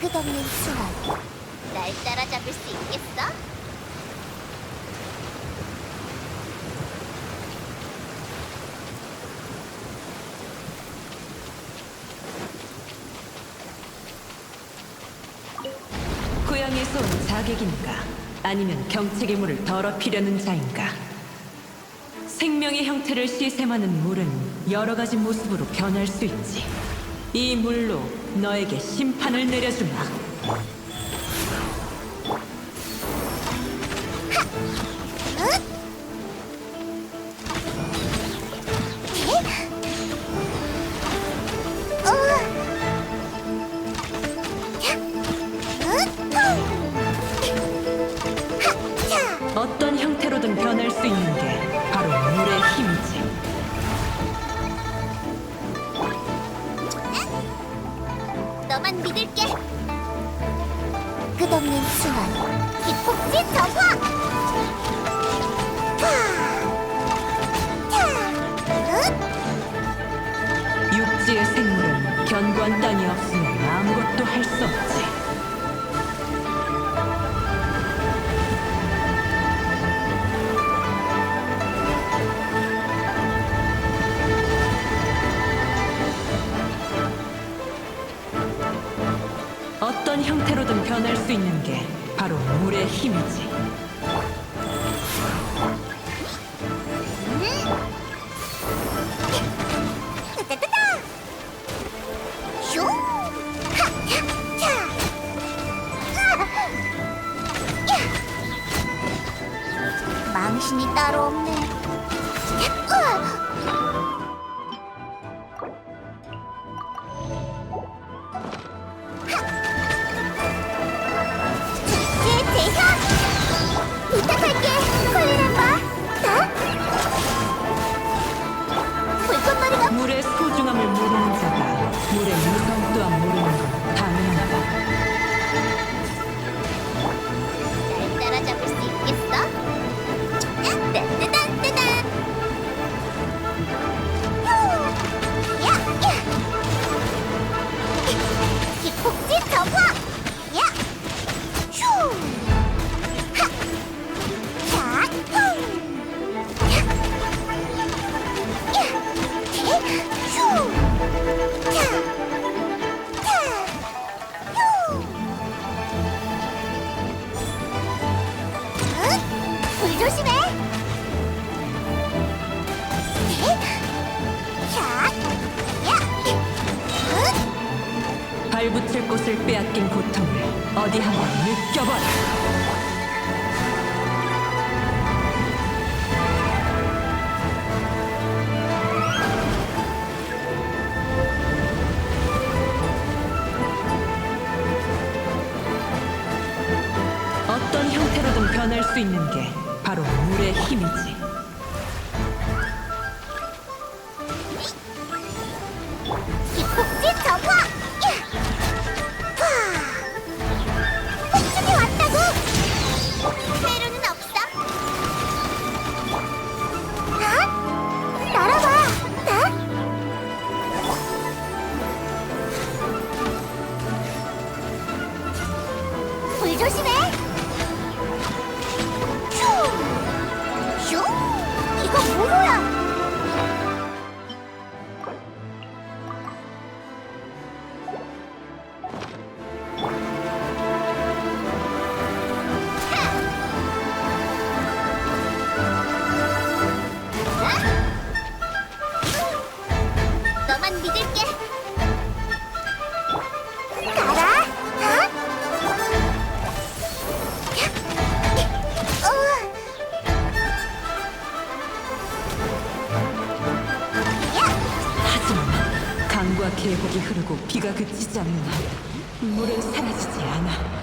끝없는 순환. 날 따라잡을 수 있겠어? 고향에서 온 자객인가? 아니면 경책의 물을 더럽히려는 자인가? 생명의 형태를 시샘하는 물은 여러 가지 모습으로 변할 수 있지. 이 물로 너에게 심판을 내려주마. 어떤 형태로든 변할 수 있는 게 너만 믿을게. 끝없는 순환. 차. 으? 육지의 생물은 견고한 땅이 없으면 아무것도 할 수 없지. 어떤 형태로든 변할 수 있는 게 바로 물의 힘이지. 야! 망신이 따로 없네. 또한 모르는 건 당연하다. 날 따라잡을 수 있겠어? 따따따따따 야! 야! 기폭지 정화! 야! 휴! 하! 야! 야! 대! 휴! 조심해. 응? 발붙일 곳을 빼앗긴 고통을 어디 한번 느껴봐라. 어떤 형태로든 변할 수 있는 게 바로 물의 힘이지. 강과 계곡이 흐르고 비가 그치지 않는 한 물은 사라지지 않아.